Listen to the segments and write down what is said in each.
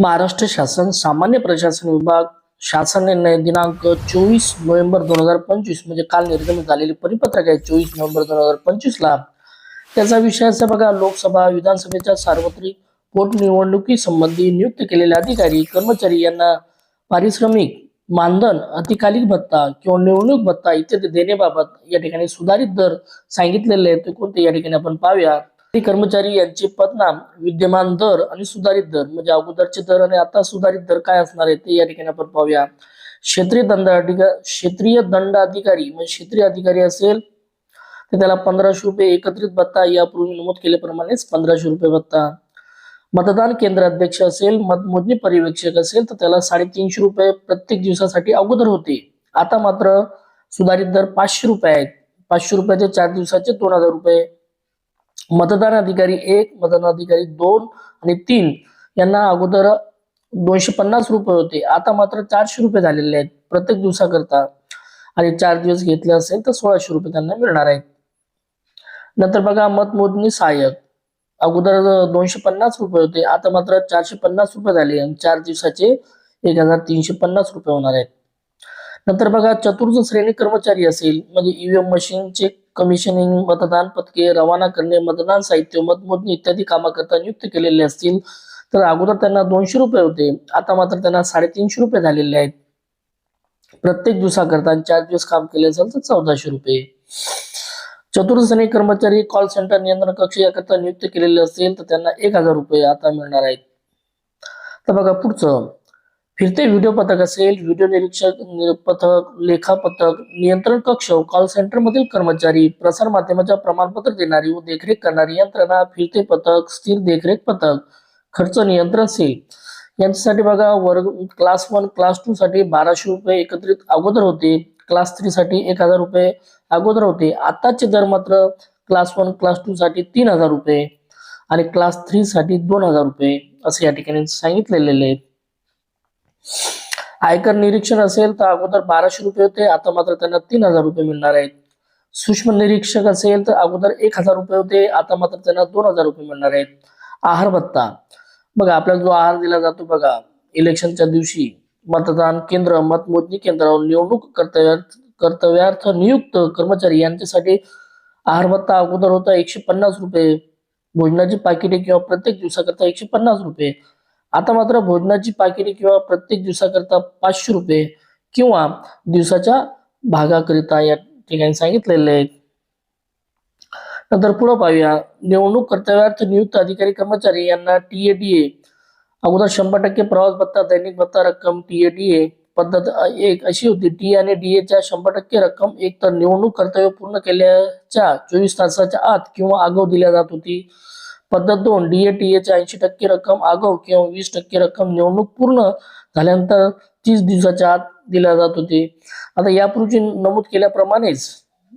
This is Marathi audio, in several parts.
महाराष्ट्र शासन सामान्य प्रशासन विभाग शासन निर्णय दिनांक चोवीस नोव्हेंबर दोन हजार पंचवीस म्हणजे काल निर्गमित झालेली परिपत्रक आहे चोवीस नोव्हेंबर दोन हजार पंचवीसला त्याचा विषय असा बघा लोकसभा विधानसभेच्या सार्वत्रिक पोटनिवडणुकीसंबंधी नियुक्त केलेले अधिकारी कर्मचारी यांना पारिश्रमिक मानधन अतिकालिक भत्ता किंवा निवडणूक भत्ता इत्यादी देण्याबाबत या ठिकाणी सुधारित दर सांगितलेले आहेत. ते कोणते? या ठिकाणी आपण पाहूया. कर्मचारी यांचे पदनाम विद्यमान दर आणि सुधारित दर म्हणजे अगोदरचे दर आणि आता सुधारित दर काय असणार आहे ते या ठिकाणी आपण पाहूया. क्षेत्रीय दंडाधिकारी क्षेत्रीय दंडाधिकारी म्हणजे क्षेत्रीय अधिकारी असेल तर त्याला पंधराशे रुपये एकत्रित भत्ता यापूर्वी नमूद केल्याप्रमाणेच पंधराशे रुपये भत्ता. मतदान केंद्र अध्यक्ष असेल मतमोजणी पर्यवेक्षक असेल तर त्याला साडेतीनशे रुपये प्रत्येक दिवसासाठी अगोदर होते. आता मात्र सुधारित दर पाचशे रुपये आहेत. पाचशे रुपयाचे चार दिवसाचे दोन हजार रुपये. मतदान अधिकारी एक मतदान अधिकारी दोन आणि तीन. यांना अगोदर दोनशे पन्नास रुपये होते. आता मात्र चारशे रुपये झालेले आहेत प्रत्येक दिवसाकरता. आणि चार दिवस घेतले असेल तर सोळाशे रुपये त्यांना मिळणार आहेत. नंतर बघा मतमोजणी सहाय्यक. अगोदर दोनशे पन्नास रुपये होते. आता मात्र चारशे पन्नास रुपये झाले आणि चार दिवसाचे एक हजार तीनशे पन्नास रुपये होणार आहेत. नंतर बघा चतुर्थ श्रेणी कर्मचारी असेल म्हणजे ईव्हीएम मशीनचे कमिशनिंग मतदान पथके रवाना करणे मतदान साहित्य मतमोजणी इत्यादी कामाकरता नियुक्त केलेले असतील. तर अगोदर त्यांना दोनशे रुपये होते. आता मात्र त्यांना साडेतीनशे रुपये झालेले आहेत. प्रत्येक दिवसाकरता चार दिवस काम केले असेल तर चौदाशे रुपये. चतुर्थ कर्मचारी कॉल सेंटर नियंत्रण कक्ष याकरता नियुक्त केलेले असेल तर त्यांना एक हजार रुपये आता मिळणार आहेत. तर बघा पुढचं. फिरते व्हिडिओ पथक असेल व्हिडिओ निरीक्षक पथक लेखा पथक नियंत्रण कक्ष कॉल सेंटर मधील कर्मचारी प्रसार माध्यमाच्या प्रमाणपत्र देणारी व देखरेख करणारी यंत्रणा फिरते पथक स्थिर देखरेख पथक खर्च नियंत्रण सेल. यांच्यासाठी बघा वर्ग क्लास वन क्लास टू साठी बाराशे रुपये एकत्रित अगोदर होते. क्लास थ्री साठी एक हजार रुपये अगोदर होते. आताचे दर मात्र क्लास वन क्लास टू साठी तीन हजार रुपये आणि क्लास थ्री साठी दोन हजार रुपये असे या ठिकाणी सांगितलेले आहेत. आयकर निरीक्षण असेल तर अगोदर बाराशे रुपये होते. आता मात्र त्यांना तीन हजार रुपये मिळणार आहेत. सूक्ष्म निरीक्षक असेल तर अगोदर एक हजार रुपये होते. आता मात्र त्यांना दोन हजार रुपये मिळणार आहेत. आहार भत्ता. बघा आपल्याला जो आहार दिला जातो बघा इलेक्शनच्या दिवशी मतदान केंद्र मतमोजणी केंद्रावर निवडणूक कर्तव्यार्थ कर्तव्यार्थ नियुक्त कर्मचारी यांच्यासाठी आहार भत्ता अगोदर होता एकशे पन्नास रुपये. भोजनाची पाकिटे किंवा प्रत्येक दिवसाकरता एकशे पन्नास रुपये. आता मात्र भोजनाची पाकिटे किंवा प्रत्येक दिवसाकरता पाचशे रुपये किंवा दिवसाच्या भागाकरिता या ठिकाणी सांगितलेले आहेत. नंतर पुढे पाहूया. निवडणूक कर्तव्यार्थ नियुक्त अधिकारी कर्मचारी यांना टीएडीए. अगोदर शंभर टक्के प्रवास भत्ता दैनिक भत्ता रक्कम टीएडीए पद्धत एक अशी होती. टी आणि डीए च्या शंभर टक्के रक्कम एक तर निवडणूक कर्तव्य पूर्ण केल्याच्या चोवीस तासाच्या आत किंवा आगाऊ दिल्या जात होती. पद्धत दोन डीए टीएच्या ऐंशी टक्के रक्कम आगाऊ किंवा वीस टक्के रक्कम निवडणूक पूर्ण झाल्यानंतर तीस दिवसाच्या आत दिल्या जात होती. आता यापूर्वी नमूद केल्याप्रमाणेच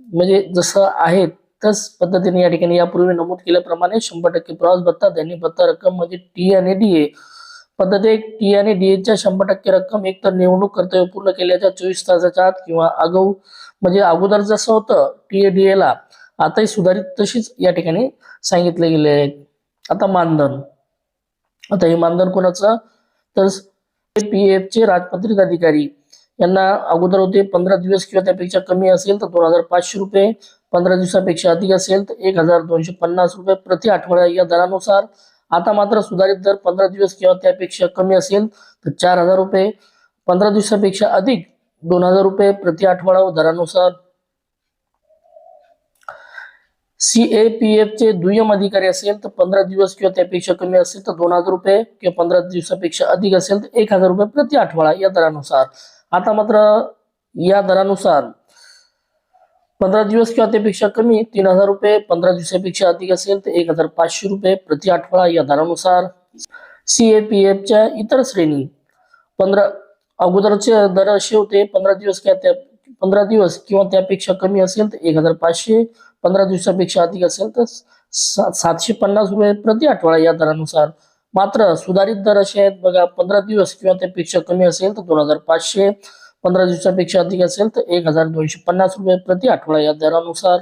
म्हणजे जसं आहे तस पद्धतीने या ठिकाणी यापूर्वी नमूद केल्याप्रमाणे शंभर टक्के प्रवास भत्ता दैनिक भत्ता रक्कम म्हणजे टी आणि डीए पद्धत एक टी आणि डी एच्या शंभर टक्के रक्कम एकतर निवडणूक कर्तव्य पूर्ण केल्याच्या चोवीस तासाच्या आत किंवा आगाऊ म्हणजे अगोदर जसं होतं टी ए डी एला आताही सुधारित तशीच या ठिकाणी सांगितले गेले आहे आता मानधन. आता हे मानधन कोणाचं? तर पी एफ चे राजपत्रित अधिकारी. यांना अगोदर होते पंधरा दिवस किंवा त्यापेक्षा कमी असेल तर दोन हजार पाचशे रुपये. पंधरा दिवसापेक्षा अधिक असेल तर एक हजार दोनशे पन्नास रुपये प्रति आठवडा या दरानुसार. आता मात्र सुधारित दर पंधरा दिवस किंवा त्यापेक्षा कमी असेल तर चार हजार रुपये. पंधरा दिवसापेक्षा अधिक दोन हजार रुपये प्रति आठवडा व दरानुसार. सी ए पी एफ चे दुय्यम अधिकारी असेल तर पंधरा दिवस किंवा त्यापेक्षा कमी असेल तर दोन हजार रुपये किंवा पंधरा दिवसापेक्षा अधिक असेल तर एक हजार रुपये प्रति आठवडा या दरानुसार. आता मात्र या दरानुसार पंधरा दिवस किंवा त्यापेक्षा कमी तीन हजार रुपये पंधरा दिवसापेक्षा अधिक असेल तर एक हजार पाचशे रुपये प्रति आठवडा या दरानुसार. सी ए पी एफच्या इतर श्रेणी पंधरा अगोदरचे दर असे होते पंधरा दिवस किंवा त्या पंधरा दिवस किंवा त्यापेक्षा कमी असेल तर एक हजार पाचशे पंधरा दिवसापेक्षा अधिक असेल तर सातशे पन्नास रुपये प्रति आठवडा या दरानुसार. मात्र सुधारित दर असे आहेत बघा पंधरा दिवस किंवा त्यापेक्षा कमी असेल तर दोन हजार पाचशे पंधरा दिवसापेक्षा अधिक असेल तर एक हजार दोनशे पन्नास रुपये प्रति आठवडा या दरानुसार.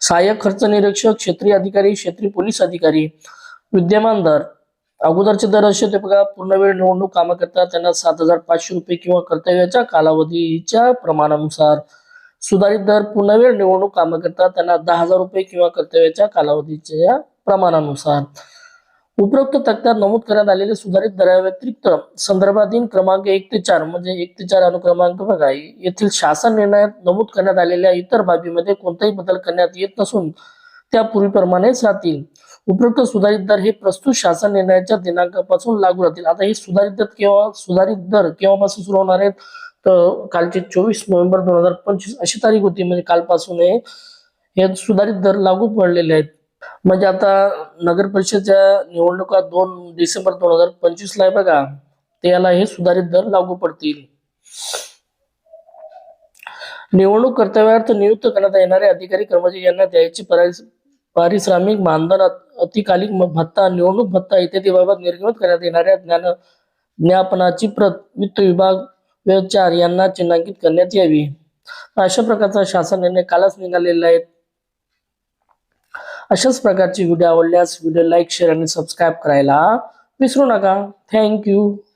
सहाय्यक खर्च निरीक्षक क्षेत्रीय अधिकारी क्षेत्रीय पोलीस अधिकारी विद्यमान दर. अगोदरचे दर असे होते बघा पूर्ण वेळ निवडणूक कामाकरता त्यांना सात हजार पाचशे रुपये किंवा कर्तव्याच्या कालावधीच्या प्रमाणानुसार. सुधारित दर पुनर्वेळ निवडणूक कामाकरता त्यांना दहा हजार रुपये किंवा कर्तव्याच्या कालावधीच्या प्रमाणानुसार. उपरोक्त तक्त्यात नमूद करण्यात आलेले सुधारित दराव्यतिरिक्त संदर्भाधीन क्रमांक एक ते चार म्हणजे एक ते चार अनुक्रमांक बघा. येथील शासन निर्णयात नमूद करण्यात आलेल्या इतर बाबीमध्ये कोणताही बदल करण्यात येत नसून त्या पूर्वीप्रमाणेच राहतील. उपरोक्त सुधारित दर हे प्रस्तुत शासन निर्णयाच्या दिनांकापासून लागू राहतील. आता हे सुधारित दर केव्हा सुधारित दर केव्हापासून सुरू होणार आहेत? तर कालचे चोवीस नोव्हेंबर दोन हजार पंचवीस अशी तारीख होती. म्हणजे कालपासून हे सुधारित दर लागू पडलेले आहेत. म्हणजे आता नगर परिषदच्या निवडणुका दोन डिसेंबर दोन हजार पंचवीस ला बघा. त्याला हे सुधारित दर लागू पडतील. निवडणूक कर्तव्यार्थ नियुक्त करण्यात येणारे अधिकारी कर्मचारी यांना द्यायची पारिश्रमिक मानधन अतिकालिक भत्ता निवडणूक भत्ता इत्यादी बाबत निर्गमित करण्यात येणाऱ्या ज्ञान ज्ञापनाची प्रत वित्त विभाग व्यवचार यांना चिन्हांकित करण्यात यावी. अशा प्रकारचा शासन निर्णय कालच निघालेला आहे. अशाच प्रकारचे व्हिडिओ आवडल्यास व्हिडिओ लाईक शेअर आणि सबस्क्राईब करायला विसरू नका. थँक्यू